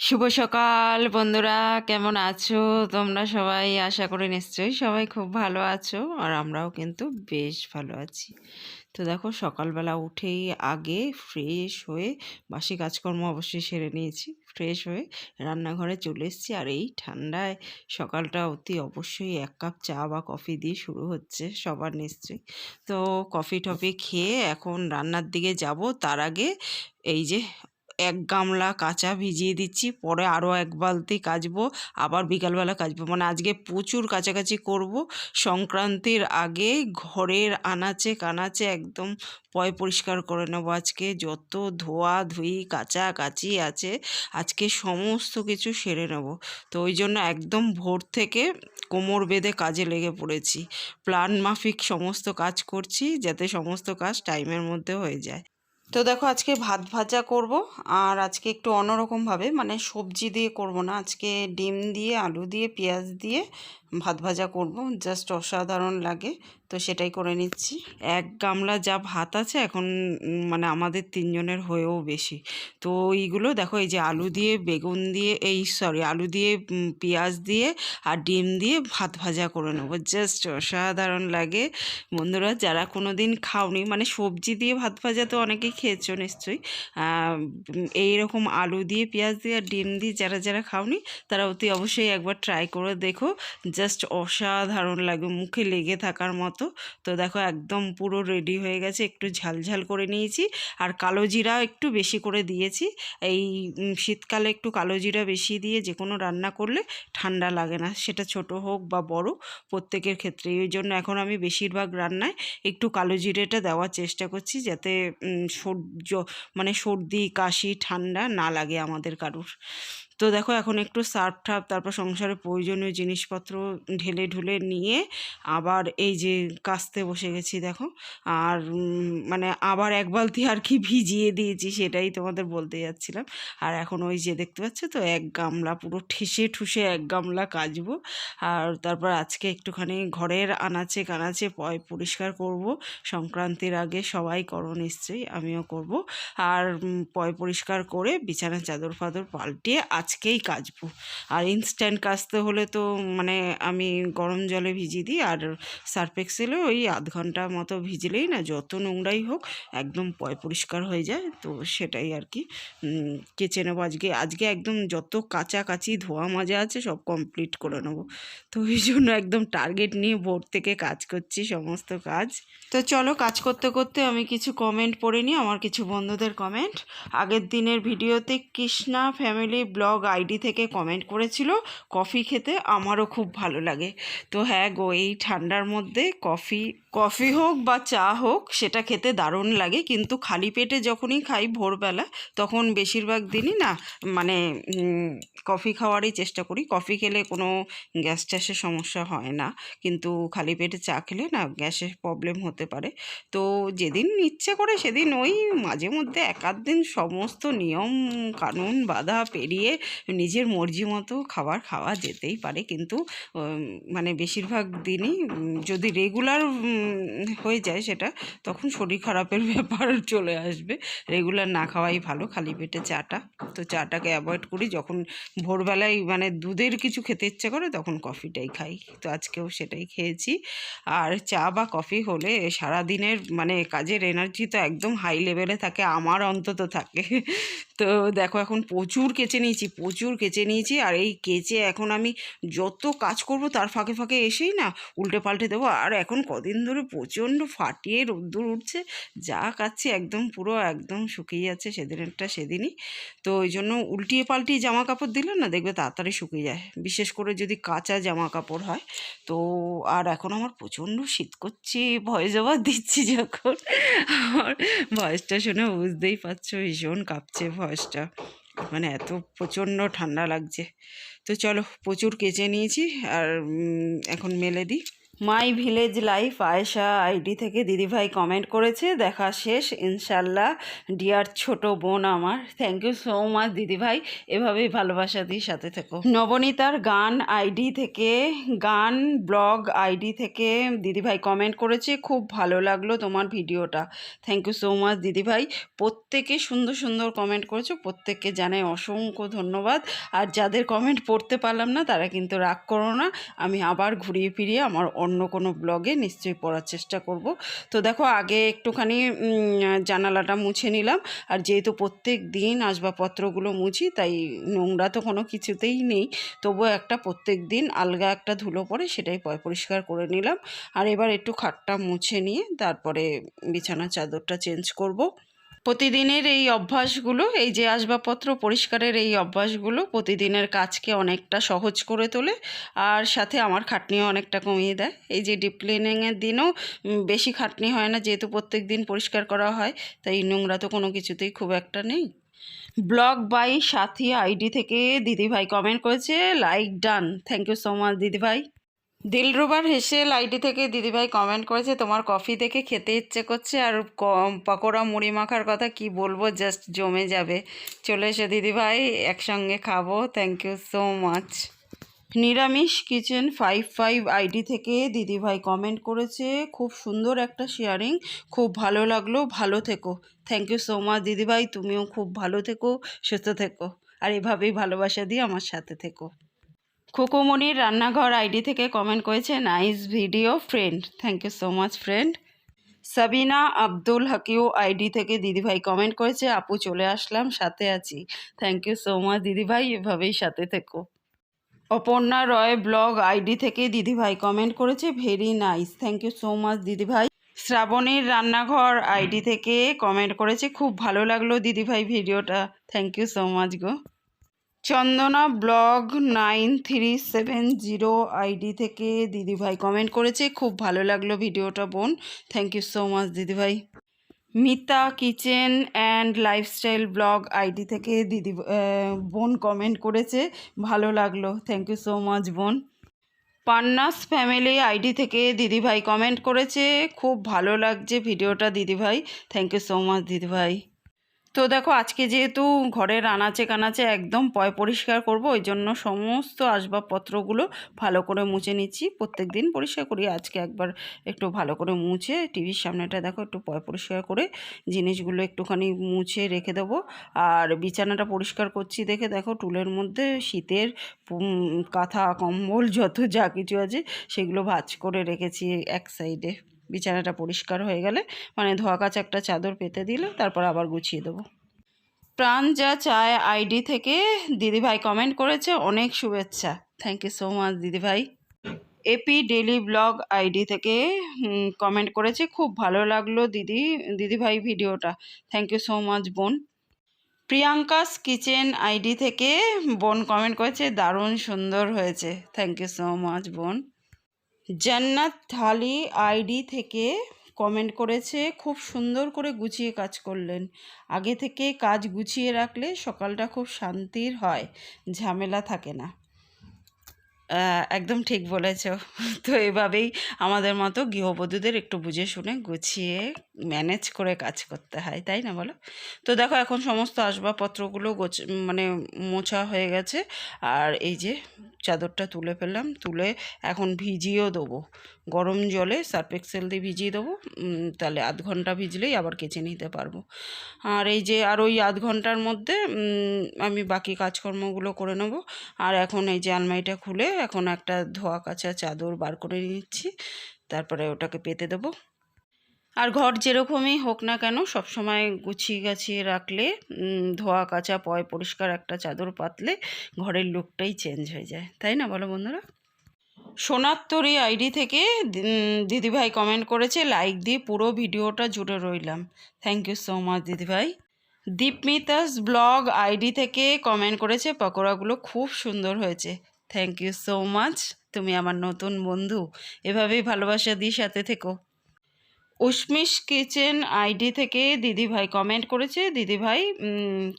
শুভ সকাল বন্ধুরা, কেমন আছো? তোমরা সবাই আশা করি নিশ্চয়ই সবাই খুব ভালো আছো আর আমরাও কিন্তু বেশ ভালো আছি। তো দেখো, সকালবেলা উঠেই আগে ফ্রেশ হয়ে বাসি কাজকর্ম অবশ্যই সেরে নিয়েছি। ফ্রেশ হয়ে রান্নাঘরে চলে এসেছি আর এই ঠান্ডায় সকালটা অতি অবশ্যই এক কাপ চা বা কফি দিয়ে শুরু হচ্ছে সবার নিশ্চয়ই। তো কফি টফি খেয়ে এখন রান্নার দিকে যাব। তার আগে এই যে এক গামলা কাঁচা ভিজিয়ে দিচ্ছি, পরে আরও এক বালতি কাচবো, আবার বিকালবেলা কাচবো। মানে আজকে প্রচুর কাছাকাছি করব। সংক্রান্তির আগে ঘরের আনাচে কানাচে একদম পয় পরিষ্কার করে নেব আজকে। যত ধোয়া ধুই কাচা কাচি আছে, আজকে সমস্ত কিছু সেরে নেব। তো ওই জন্য একদম ভোর থেকে কোমর বেঁধে কাজে লেগে পড়েছি। প্ল্যান মাফিক সমস্ত কাজ করছি, যাতে সমস্ত কাজ টাইমের মধ্যে হয়ে যায়। তো দেখো আজকে ভাত ভাজা করব আর আজকে একটু অন্যরকমভাবে মানে সবজি দিয়ে করব না। আজকে ডিম দিয়ে, আলু দিয়ে, পেঁয়াজ দিয়ে ভাত ভাজা করব জাস্ট অসাধারণ লাগে। তো সেটাই করে নিচ্ছি। এক গামলা যা ভাত আছে, এখন মানে আমাদের তিনজনের হয়েও বেশি। তো এইগুলো দেখো, এই যে আলু দিয়ে, বেগুন দিয়ে, এই সরি আলু দিয়ে পেঁয়াজ দিয়ে আর ডিম দিয়ে ভাত ভাজা করে নেব। জাস্ট অসাধারণ লাগে। বন্ধুরা, যারা কোনো দিন খাওনি মানে সবজি দিয়ে ভাত ভাজা তো অনেকেই খেয়েছো নিশ্চয়ই এইরকম আলু দিয়ে, পেঁয়াজ দিয়ে আর ডিম দিয়ে যারা যারা খাওনি, তারা অতি অবশ্যই একবার ট্রাই করে দেখো। জাস্ট অসাধারণ লাগে মুখে লেগে থাকার মতো। তো দেখো একদম পুরো রেডি হয়ে গেছে, একটু ঝালঝাল করে নিয়েছি। আর কালো জিরা একটু বেশি করে দিয়েছি। এই শীতকালে একটু কালো জিরা বেশি দিয়ে যে কোনো রান্না করলে ঠান্ডা লাগে না, সেটা ছোট হোক বা বড়, প্রত্যেকের ক্ষেত্রে ওই জন্য এখন আমি বেশিরভাগ রান্নায় একটু কালো জিরেটা দেওয়ার চেষ্টা করছি যাতে সর্য মানে সর্দি, কাশি, ঠান্ডা না লাগে আমাদের কারুর। তো দেখো এখন একটু সার্ফ ঠাপ তারপর সংসারে প্রয়োজনীয় জিনিসপত্র ঢেলে ঢুলে নিয়ে আবার এই যে কাস্তে বসে গেছি দেখো। আর মানে আবার এক বালতি আর কি ভিজিয়ে দিয়েছি সেটাই তোমাদের বলতে যাচ্ছিলাম। আর এখন ওই যে দেখতে পাচ্ছ তো, এক গামলা পুরো ঠেসে ঠুসে এক গামলা কাচবো। আর তারপর আজকে একটুখানি ঘরের আনাচে কানাচে পয় পরিষ্কার করব। সংক্রান্তির আগে সবাই করো নিশ্চয়ই আমিও করব। আর পয় পরিষ্কার করে বিছানা চাদর ফাদর পাল্টিয়ে আজকেই কাচবো। আর ইনস্ট্যান্ট কাচতে হলে তো মানে আমি গরম জলে ভিজিয়ে দিই আর সার্ফ এক্সেলে ওই আধ ঘণ্টা মতো ভিজলেই না যত নোংরাই হোক একদম পয় পরিষ্কার হয়ে যায়। তো সেটাই আর কি। কেচে নেব আজকে। আজকে একদম যত কাচাকাচি ধোয়া মাজা আছে সব কমপ্লিট করে নেব। তো ওই জন্য একদম টার্গেট নিয়ে ভোর থেকে কাজ করছি সমস্ত কাজ। তো চলো কাজ করতে করতে আমি কিছু কমেন্ট পড়ে নিই। আমার কিছু বন্ধুদের কমেন্ট আগের দিনের ভিডিওতে কৃষ্ণা ফ্যামিলি ব্লগ আইডি থেকে কমেন্ট করেছিল কফি খেতে আমারও খুব ভালো লাগে। তো হ্যাঁ গো, এই ঠান্ডার মধ্যে কফি কফি হোক বা চা হোক, সেটা খেতে দারুণ লাগে। কিন্তু খালি পেটে যখনই খাই ভোরবেলা, তখন বেশিরভাগ দিনই না মানে কফি খাওয়ারই চেষ্টা করি। কফি খেলে কোনো গ্যাস ট্যাসের সমস্যা হয় না। কিন্তু খালি পেটে চা খেলে না, গ্যাসের প্রবলেম হতে পারে। তো যেদিন ইচ্ছে করে সেদিন ওই মাঝে মধ্যে এক দিন সমস্ত নিয়ম, কানুন, বাধা পেরিয়ে নিজের মর্জি মতো খাবার খাওয়া যেতেই পারে। কিন্তু মানে বেশিরভাগ দিনই যদি রেগুলার হয়ে যায় সেটা, তখন শরীর খারাপের ব্যাপার চলে আসবে। রেগুলার না খাওয়াই ভালো, খালি পেটে চাটা। তো চাটাকে অ্যাভয়েড করি, যখন ভোরবেলায় মানে দুধের কিছু খেতে ইচ্ছে করে, তখন কফিটাই খাই। তো আজকেও সেটাই খেয়েছি। আর চা বা কফি হলে সারাদিনের মানে কাজের এনার্জি তো একদম হাই লেভেলে থাকে, আমার অন্তত থাকে। তো দেখো এখন প্রচুর কেচে নিয়েছি, প্রচুর কেচে নিয়েছি আর এই কেচে এখন আমি যত কাজ করব তার ফাঁকে ফাঁকে এসেই না উল্টে পাল্টে দেবো। আর এখন কদিন ধরে প্রচণ্ড ফাটিয়ে রোদ্দুর উঠছে, যা কাচ্ছি একদম পুরো একদম শুকিয়ে যাচ্ছে, সেদিনেরটা সেদিনই। তো ওই জন্য উল্টিয়ে পাল্টিয়ে জামা কাপড় দিলে না দেখবে তাড়াতাড়ি শুকিয়ে যায়। বিশেষ করে যদি কাঁচা জামা কাপড় হয়। তো আর এখন আমার প্রচণ্ড শীত করছে ভয়েস ওভার দিচ্ছি যখন। আমার ভয়েসটা শুনে বুঝতেই পারছ, ভীষণ কাঁপছে ভয়েসটা মানে এত প্রচণ্ড ঠান্ডা লাগছে। তো চলো প্রচুর কেচে নিয়েছি আর এখন মেলে দিই। My village life, Ayesha ID থেকে দিদিভাই কমেন্ট করেছে, দেখা শেষ, ইনশাল্লাহ। ডিয়ার ছোট বোন আমার থ্যাংক ইউ সো মাচ দিদিভাই এভাবেই ভালোবাসা দিয়ে সাথে থেকো। নবনীতার গান আইডি থেকে, গান ব্লগ আইডি থেকে দিদিভাই কমেন্ট করেছে, খুব ভালো লাগল তোমার ভিডিওটা। থ্যাংক ইউ সো মাচ দিদিভাই প্রত্যেকে সুন্দর সুন্দর কমেন্ট করেছ, প্রত্যেককে জানাই অসংখ্য ধন্যবাদ। আর যাদের কমেন্ট পড়তে পারলাম না, তারা কিন্তু রাগ করো না, আমি আবার ঘুরিয়ে ফিরিয়ে আমার অন্য কোনো ব্লগে নিশ্চয়ই পড়ার চেষ্টা করব। তো দেখো, আগে একটুখানি জানালাটা মুছে নিলাম। আর যেহেতু প্রত্যেক দিন আসবাবপত্রগুলো মুছি, তাই নোংরা তো কোনো কিছুতেই নেই। তবুও একটা প্রত্যেক দিন আলগা একটা ধুলো পড়ে সেটাই পরিষ্কার করে নিলাম। আর এবার একটু খাটটা মুছে নিয়ে তারপরে বিছানার চাদরটা চেঞ্জ করব। প্রতিদিনের এই অভ্যাসগুলো, এই যে আসবাবপত্র পরিষ্কারের এই অভ্যাসগুলো প্রতিদিনের কাজকে অনেকটা সহজ করে তোলে আর সাথে আমার খাটনিও অনেকটা কমিয়ে দেয়। এই যে ডিপ ক্লিনিংয়ের দিনও বেশি খাটনি হয় না, যেহেতু প্রত্যেক দিন পরিষ্কার করা হয়, তাই নোংরা তো কোনো কিছুতেই খুব একটা নেই। ব্লগ বাই সাথী আইডি থেকে দিদিভাই কমেন্ট করেছে like done thank you so much দিদিভাই। দিলরুবার হেসেল আইডি থেকে দিদিভাই কমেন্ট করেছে, তোমার কফি দেখে খেতে ইচ্ছে করছে আর পকোড়া মুড়ি মাখার কথা কি বলব, জাস্ট জমে যাবে। চলে এসো দিদিভাই, একসঙ্গে খাব থ্যাংক ইউ সো মাচ নিরামিষ কিচেন ফাইভ ফাইভ আইডি থেকে দিদিভাই কমেন্ট করেছে, খুব সুন্দর একটা শেয়ারিং খুব ভালো লাগল, ভালো থেকো। থ্যাংক ইউ সো মাচ দিদিভাই, তুমিও খুব ভালো থেকো, সুস্থ থেকো। আর এভাবেই ভালোবাসা দিয়ে আমার সাথে থেকো। খুকুমনির রান্নাঘর আইডি থেকে কমেন্ট করেছে nice video friend thank you so much friend Sabina Abdul Haque ID থেকে দিদিভাই কমেন্ট করেছে, আপু চলে আসলাম, সাথে আছি। থ্যাংক ইউ সো মাচ দিদিভাই, এভাবেই সাথে থেকো। অপর্ণা রয় ব্লগ আইডি থেকে দিদিভাই কমেন্ট করেছে very nice thank you so much দিদিভাই. শ্রাবণীর রান্নাঘর আইডি থেকে কমেন্ট করেছে, খুব ভালো লাগল দিদিভাই ভিডিওটা thank you so much go. Chandana blog nine three seven zero ID থেকে দিদিভাই কমেন্ট করেছে। খুব ভালো লাগল ভিডিওটা, বোন। থ্যাংক ইউ সো মাচ দিদিভাই। Mita kitchen and lifestyle blog ID থেকে দিদি বোন কমেন্ট করেছে। ভালো লাগল। থ্যাংক ইউ সো মাচ বোন। পান্নাস ফ্যামিলি আইডি থেকে দিদিভাই কমেন্ট করেছে। খুব ভালো লাগছে ভিডিওটা, দিদিভাই। থ্যাংক ইউ সো মাচ দিদিভাই। তো দেখো, আজকে যেহেতু ঘরের আনাচে কানাচে একদম পয় পরিষ্কার করব, ওই জন্য সমস্ত আসবাবপত্রগুলো ভালো করে মুছে নিচ্ছি। প্রত্যেক দিন পরিষ্কার করি, আজকে একবার একটু ভালো করে মুছে টিভির সামনেটা দেখো, একটু পয় পরিষ্কার করে জিনিসগুলো একটুখানি মুছে রেখে দেবো। আর বিছানাটা পরিষ্কার করছি দেখে দেখো, টুলের মধ্যে শীতের কাঁথা, কম্বল, যত যা কিছু আছে, সেগুলো ভাজ করে রেখেছি এক সাইডে। বিছানাটা পরিষ্কার হয়ে গেলে মানে ধোয়া কাচা একটা চাদর পেতে দিলে, তারপর আবার গুছিয়ে দেবো। প্রাণ যা চায় আইডি থেকে, দিদিভাই কমেন্ট করেছে, অনেক শুভেচ্ছা। থ্যাংক ইউ সো মাচ দিদিভাই। এপি ডেলি ব্লগ আইডি থেকে কমেন্ট করেছে, খুব ভালো লাগল দিদি, দিদিভাই ভিডিওটা। থ্যাংক ইউ সো মাচ বোন। প্রিয়াঙ্কাস কিচেন আইডি থেকে, বোন কমেন্ট করেছে, দারুণ সুন্দর হয়েছে। থ্যাংক ইউ সো মাচ বোন। জান্নাত থালি আইডি থেকে কমেন্ট করেছে, খুব সুন্দর করে গুছিয়ে কাজ করলেন। আগে থেকে কাজ গুছিয়ে রাখলে সকালটা খুব শান্তির হয়, ঝামেলা থাকে না। একদম ঠিক বলেছ। তো এভাবেই আমাদের মতো গৃহবধূদের একটু বুঝে শুনে গুছিয়ে ম্যানেজ করে কাজ করতে হয়, তাই না বলো? তো দেখো এখন সমস্ত আসবাবপত্রগুলো গোছ মানে মোছা হয়ে গেছে। আর এই যে চাদরটা তুলে ফেললাম, তুলে এখন ভিজিয়েও দেবো। গরম জলে সার্ফ এক্সেল দিয়ে ভিজিয়ে দেবো। তাহলে আধ ঘণ্টা ভিজলেই আবার কেচে নিতে পারব। আর এই যে, আর ওই আধ ঘণ্টার মধ্যে আমি বাকি কাজকর্মগুলো করে নেব। আর এখন এই যে আলমারিটা খুলে, এখন একটা ধোয়া কাচা চাদর বার করে নিচ্ছি। তারপরে ওটাকে পেতে দেবো। আর ঘর যেরকমই হোক না কেন সবসময় গুছিয়ে গাছিয়ে রাখলে ধোয়া কাচা পয় পরিষ্কার একটা চাদর পাতলে ঘরের লুকটাই চেঞ্জ হয়ে যায়। তাই না বলো বন্ধুরা? সোনাত্তরী আইডি থেকে দিদিভাই কমেন্ট করেছে লাইক দিয়ে পুরো ভিডিওটা জুড়ে রইলাম। থ্যাংক ইউ সো মাচ দিদিভাই। দীপমিতাস ব্লগ আইডি থেকে কমেন্ট করেছে, পকোড়াগুলো খুব সুন্দর হয়েছে। থ্যাংক ইউ সো মাচ তুমি আমার নতুন বন্ধু। এভাবেই ভালোবাসা দিয়ে সাথে থেকো। উষ্মিস কিচেন আইডি থেকে দিদিভাই কমেন্ট করেছে। দিদিভাই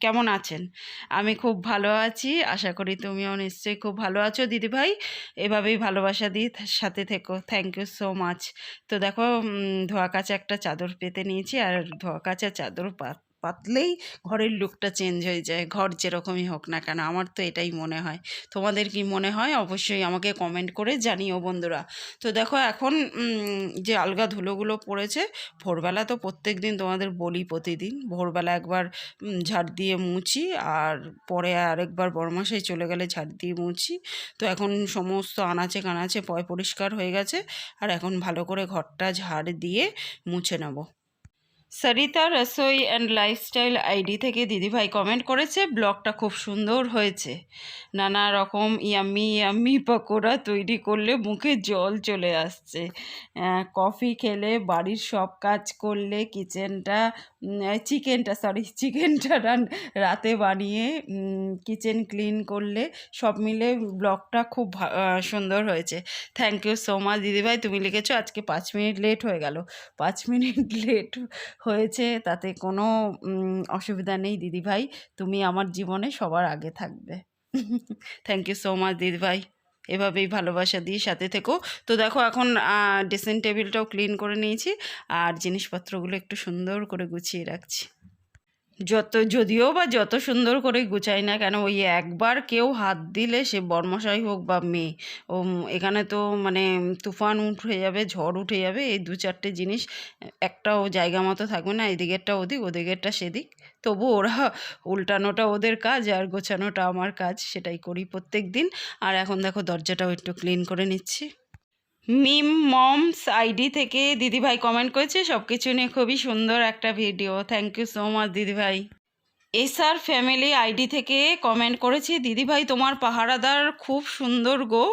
কেমন আছেন? আমি খুব ভালো আছি, আশা করি তুমিও নিশ্চয়ই খুব ভালো আছো। দিদিভাই, এভাবেই ভালোবাসা দিয়ে সাথে থেকো। থ্যাংক ইউ সো মাচ তো দেখো ধোয়া কাচা একটা চাদর পেতে নিয়েছি, আর ধোয়া কাচা চাদর পা- পাতলেই ঘরের লুকটা চেঞ্জ হয়ে যায়, ঘর যেরকমই হোক না কেন, আমার তো এটাই মনে হয়। তোমাদের কি মনে হয়? অবশ্যই আমাকে কমেন্ট করে জানিও বন্ধুরা। তো দেখো এখন যে আলগা ধুলোগুলো পড়েছে, ভোরবেলা তো প্রত্যেক দিন তোমাদের বলি প্রতিদিন। ভোরবেলা একবার ঝাড় দিয়ে মুছি, আর পরে আরেকবার বড়মাসাই চলে গেলে ঝাড় দিয়ে মুছি। তো এখন সমস্ত আনাচে কানাচে পয় পরিষ্কার হয়ে গেছে, আর এখন ভালো করে ঘরটা ঝাড় দিয়ে মুছে নেব। Sarita Rasoi and lifestyle ID থেকে দিদিভাই কমেন্ট করেছে ব্লগটা খুব সুন্দর হয়েছে। নানা রকম ইয়াম্মি ইয়াম্মি পকোড়া তৈরি করলে মুখে জল চলে আসছে। কফি খেলে বাড়ির সব কাজ করলে কিচেনটা চিকেনটা সরি চিকেনটা রান, রাতে বানিয়ে কিচেন ক্লিন করলে সব মিলে ব্লগটা খুব সুন্দর হয়েছে। থ্যাংক ইউ সো মাচ দিদিভাই, তুমি লিখেছো, আজকে পাঁচ মিনিট লেট হয়ে গেল। পাঁচ মিনিট লেট হয়েছে, তাতে কোনো অসুবিধা নেই দিদিভাই। তুমি আমার জীবনে সবার আগে থাকবে। থ্যাংক ইউ সো মাচ দিদিভাই। এভাবেই ভালোবাসা দিয়ে সাথে থেকো। তো দেখো এখন ড্রেসিং টেবিলটাও ক্লিন করে নিয়েছি। আর জিনিসপত্রগুলো একটু সুন্দর করে গুছিয়ে রাখছি। যত যদিও বা যত সুন্দর করে গুছাই না কেন, ওই একবার কেউ হাত দিলে সে বর্মশাই হোক বা মেয়ে ও এখানে তো মানে তুফান উঠে যাবে, ঝড় উঠে যাবে, এই দু চারটে জিনিস একটাও জায়গা মতো থাকবে না, এদিকেরটা ওদিক, ওদিকেরটা সেদিক। তবু ওরা উল্টানোটা ওদের কাজ আর গোছানোটা আমার কাজ, সেটাই করি প্রত্যেক দিন। আর এখন দেখো দরজাটাও একটু ক্লিন করে নিচ্ছি। মিম মমস আইডি থেকে দিদিভাই কমেন্ট করেছে সব কিছু নিয়ে খুবই সুন্দর একটা video thank you so much দিদিভাই। এসআর ফ্যামিলি আইডি থেকে কমেন্ট করেছি দিদিভাই তোমার পাহারাদার খুব সুন্দর গো।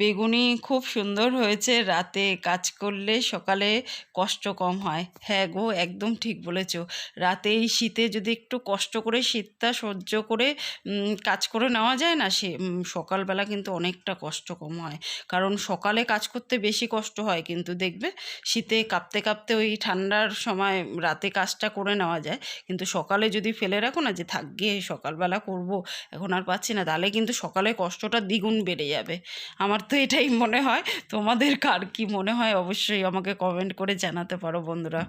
বেগুনি খুব সুন্দর হয়েছে, রাতে কাজ করলে সকালে কষ্ট কম হয়। হ্যাঁ গো, একদম ঠিক বলেছ। রাতে এই শীতে যদি একটু কষ্ট করে, শীতটা সহ্য করে কাজ করে নেওয়া যায় না, সে সকালবেলা কিন্তু অনেকটা কষ্ট কম হয়। কারণ সকালে কাজ করতে বেশি কষ্ট হয় কিন্তু, দেখবে? শীতে কাঁপতে কাঁপতে ওই ঠান্ডার সময় রাতে কাজটা করে নেওয়া যায়। কিন্তু সকালে যদি ফেলে রাখো না যে থাক গিয়ে সকালবেলা করব, এখন আর পাচ্ছি না। তাহলে কিন্তু সকালে কষ্টটা দ্বিগুণ বেড়ে যাবে। আমার তো এটাই মনে হয়। তোমাদের কার কি মনে হয়? অবশ্যই আমাকে কমেন্ট করে জানাতে পারো বন্ধুরা।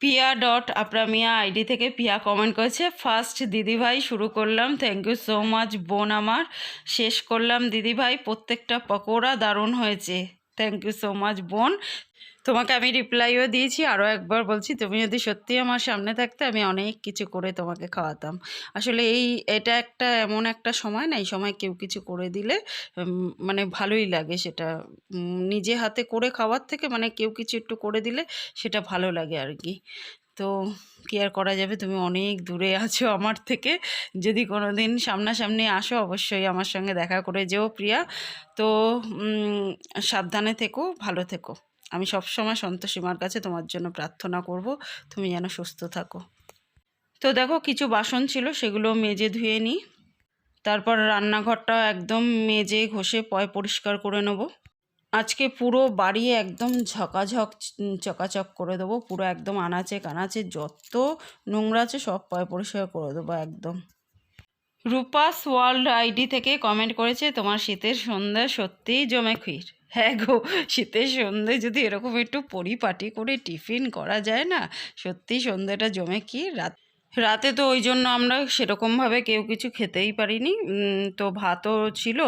পিয়া ডট আপ্রামিয়া আইডি থেকে পিয়া কমেন্ট করেছে, ফার্স্ট দিদিভাই শুরু করলাম থ্যাংক ইউ সো মাচ বোন আমার। শেষ করলাম, দিদিভাই, প্রত্যেকটা পকোড়া দারুণ হয়েছে। থ্যাংক ইউ সো মাচ বোন। তোমাকে আমি রিপ্লাইও দিয়েছি আরও একবার বলছি, তুমি যদি সত্যি আমার সামনে থাকতে, আমি অনেক কিছু করে তোমাকে খাওয়াতাম। আসলে এই, এটা একটা এমন একটা সময় না, এই সময় কেউ কিছু করে দিলে মানে ভালোই লাগে সেটা। নিজে হাতে করে খাওয়ার থেকে মানে কেউ কিছু একটু করে দিলে, সেটা ভালো লাগে আর কি। তো কি আর করা যাবে? তুমি অনেক দূরে আছো আমার থেকে। যদি কোনো দিন সামনাসামনি আসো, অবশ্যই আমার সঙ্গে দেখা করে যেও প্রিয়া। তো সাবধানে থেকো, ভালো থেকো। আমি সবসময় সন্তোষীমার কাছে তোমার জন্য প্রার্থনা করব। তুমি যেন সুস্থ থাকো। তো দেখো, কিছু বাসন ছিল, সেগুলো মেজে ধুয়ে নিই। তারপর রান্নাঘরটা একদম মেজে ঘষে পয় পরিষ্কার করে নেব। আজকে পুরো বাড়ি একদম ঝকাঝক চকাচক করে দেবো। পুরো একদম আনাচে কানাচে যত নোংরা আছে সব পয় পরিষ্কার করে দেবো একদম। রূপাস ওয়ার্ল্ড আইডি থেকে কমেন্ট করেছে, তোমার শীতের সন্ধ্যা সত্যিই জমে ক্ষীর। হ্যাঁ গো, শীতের সন্ধে যদি এরকম একটু পরিপাটি করে টিফিন করা যায় না সত্যি সন্ধ্যেটা জমে কি রাত রাতে তো ওই জন্য আমরা সেরকমভাবে কেউ কিছু খেতেই পারিনি। তো ভাতও ছিল।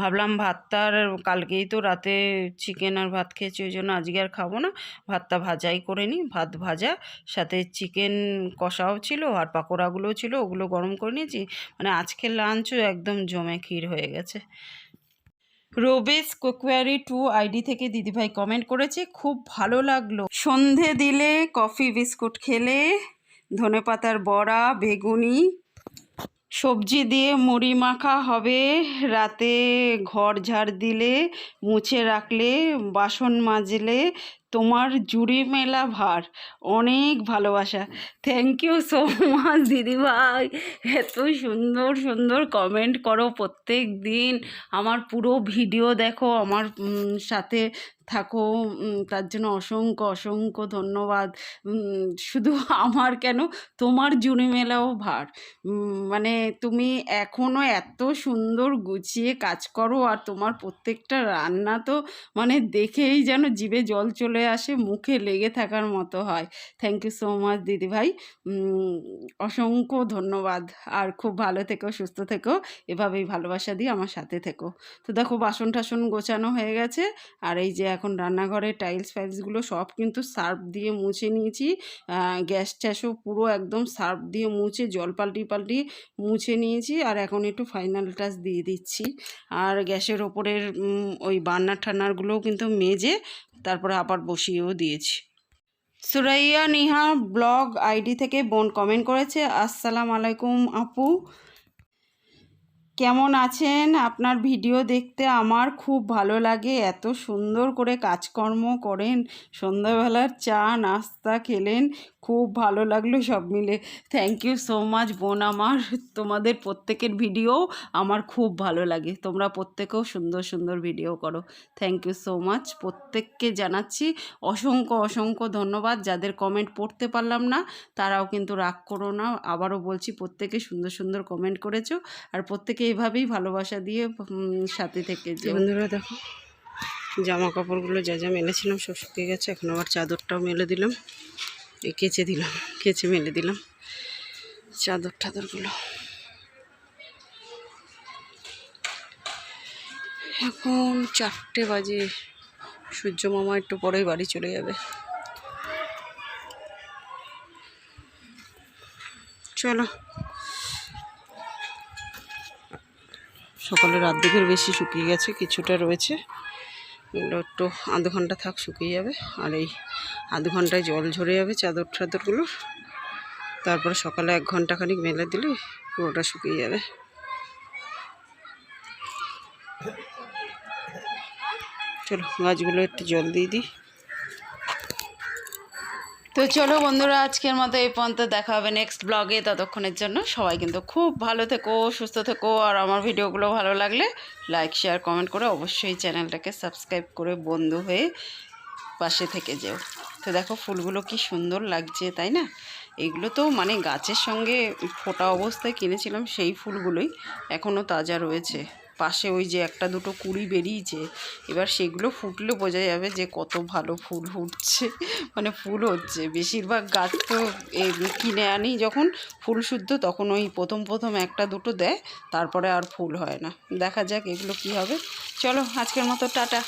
ভাবলাম ভাতটা আর কালকেই তো রাতে চিকেন আর ভাত খেয়েছি, ওই জন্য আজকে আর খাব না। ভাতটা ভাজাই করে নিই, ভাত ভাজা, সাথে চিকেন কষাও ছিল আর পাকোড়াগুলোও ছিল, ওগুলো গরম করে নিয়েছি। মানে আজকের লাঞ্চও একদম জমে ক্ষীর হয়ে গেছে। রোবেস কোকোয়ারি টু আইডি থেকে দিদিভাই কমেন্ট করেছে, খুব ভালো লাগল। সন্ধে দিলে কফি বিস্কুট খেলে ধনেপাতার বড়া, বেগুনি, সবজি দিয়ে মুড়ি মাখা হবে। রাতে ঘর ঝাড় দিলে, মুছে রাখলে, বাসন মাজলে তোমার জুড়ে মেলা ভার। অনেক ভালোবাসা। থ্যাংক ইউ সো মাচ দিদিভাই। এত সুন্দর সুন্দর কমেন্ট করো প্রত্যেক দিন। আমার পুরো ভিডিও দেখো, আমার সাথে থাকো। তার জন্য অসংখ্য অসংখ্য ধন্যবাদ। শুধু আমার কেন? তোমার জুড়ে মেলাও ভার। মানে তুমি এখনও এত সুন্দর গুছিয়ে কাজ করো, আর তোমার প্রত্যেকটা রান্না তো মানে দেখেই যেন জিভে জল চলে আসে, মুখে লেগে থাকার মতো হয়। থ্যাংক ইউ সো মাচ দিদিভাই। অসংখ্য ধন্যবাদ। আর খুব ভালো থেকো, সুস্থ থেকো। এভাবেই ভালোবাসা দিয়ে আমার সাথে থেকো। তো দেখো, বাসন টাসন গোছানো হয়ে গেছে। আর এই যে এখন রান্নাঘরে টাইলস ফাইলসগুলো সব কিন্তু সার্ফ দিয়ে মুছে নিয়েছি। গ্যাস ট্যাসও পুরো একদম সার্ফ দিয়ে মুছে, জল পাল্টি পাল্টি মুছে নিয়েছি। আর এখন একটু ফাইনাল টাচ দিয়ে দিচ্ছি। আর গ্যাসের ওপরের ওই বার্নার ঠান্নারগুলোও কিন্তু মেজে তারপরে আবার বসিয়েও দিয়েছি। সুরাইয়া নিহা ব্লগ আইডি থেকে বোন কমেন্ট করেছে, আসসালাম আলাইকুম আপু। কেমন আছেন? আপনার ভিডিও দেখতে আমার খুব ভালো লাগে। এত সুন্দর করে কাজকর্ম করেন। সন্ধ্যাবেলার চা, নাস্তা খেলেন। খুব ভালো লাগল সব মিলে। থ্যাংক ইউ সো মাচ বোন আমার। তোমাদের প্রত্যেকের ভিডিও আমার খুব ভালো লাগে। তোমরা প্রত্যেকেও সুন্দর সুন্দর ভিডিও করো। থ্যাংক ইউ সো মাচ প্রত্যেককে জানাচ্ছি অসংখ্য অসংখ্য ধন্যবাদ। যাদের কমেন্ট পড়তে পারলাম না, তারাও কিন্তু রাগ করো না। আবারও বলছি, প্রত্যেকে সুন্দর সুন্দর কমেন্ট করেছ। আর প্রত্যেকে এভাবেই ভালোবাসা দিয়ে সাথে থেকে যে বন্ধুরা দেখো, জামা কাপড়গুলো যা যা মেলেছিলাম সব শুকিয়ে গেছে। এখন আবার চাদরটাও মেলে দিলাম। কেচে দিলাম, কেচে মেলে দিলাম চাদর টাদরগুলো। এখন চারটে বাজে, সূর্য মামা একটু পরেই বাড়ি চলে যাবে। চলো। সকালে রাত দিকের বেশি শুকিয়ে গেছে, কিছুটা রয়েছে। এগুলো একটু আধ ঘণ্টা থাক শুকিয়ে যাবে, আর এই আধ ঘন্টায় জল ঝরে যাবে চাদর টাদরগুলো তারপরে সকালে এক ঘণ্টা খানিক মেলে দিলে পুরোটা শুকিয়ে যাবে। চলো গাছগুলো একটু জল দিয়ে দিই। তো চলো বন্ধুরা, আজকের মতো এই পর্যন্ত দেখা হবে নেক্সট ব্লগে ততক্ষণের জন্য সবাই কিন্তু খুব ভালো থেকো, সুস্থ থেকো। আর আমার ভিডিওগুলো ভালো লাগলে লাইক শেয়ার কমেন্ট করে অবশ্যই চ্যানেলটাকে সাবস্ক্রাইব করে বন্ধু হয়ে পাশে থেকে যেও। তো দেখো ফুলগুলো কি সুন্দর লাগছে, তাই না? এগুলো তো মানে গাছের সঙ্গে ফোটা অবস্থায় কিনেছিলাম সেই ফুলগুলোই, এখনও তাজা রয়েছে। পাশে ওই যে একটা দুটো কুড়ি বেরিয়েছে, এবার সেগুলো ফুটলে বোঝা যাবে যে কত ভালো ফুল ফুটছে মানে ফুল হচ্ছে। বেশিরভাগ গাছ তো কিনে আনি যখন ফুল শুদ্ধ, তখন ওই প্রথম প্রথম একটা দুটো দেয়, তারপরে আর ফুল হয় না। দেখা যাক এগুলো কি হবে। চলো আজকের মতো, টাটা।